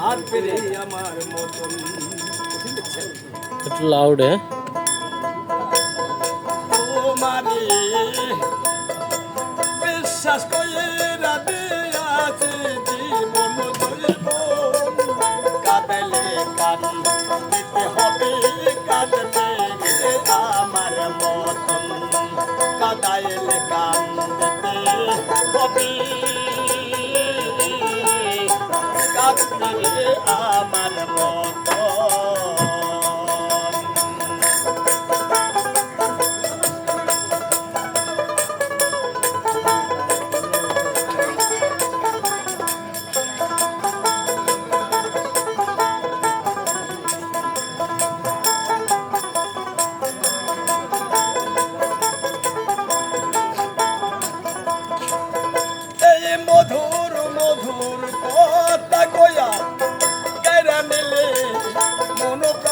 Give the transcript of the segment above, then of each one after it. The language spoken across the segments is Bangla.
সাত পেরে আমার মতন। একটু লাউড হ্যাঁ তোমারে বিশ্বাস করে রাতে আছে জীবন দৈব কাঁদলে কান দিতে হবে কাঁদলে আমার মতন। কাদাইলে কান দিতে হবে। মন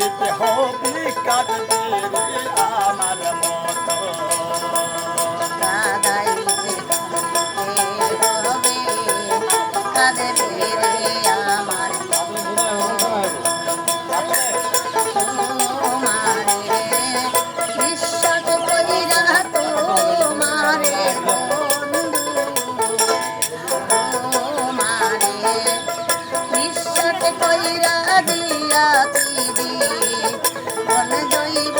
দিতে হবে কাঁদবে আমার মতো কইরা তোমারে মন জৈবন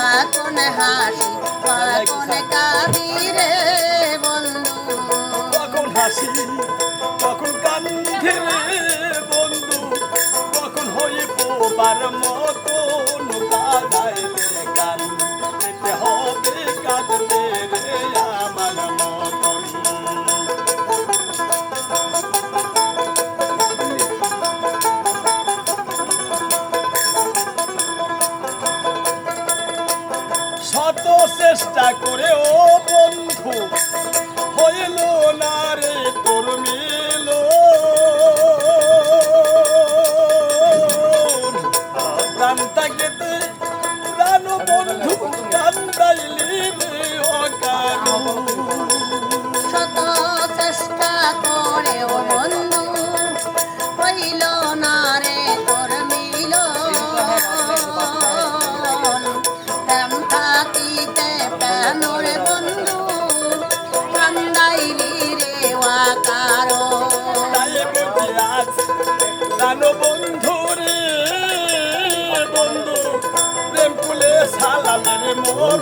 পাকন হাসি কোন কাবি চেষ্টা করে ও বন্ধু হইল না রে তোর মিল জানো বন্ধু রে বন্ধু প্রেম কুলে সালামের মোর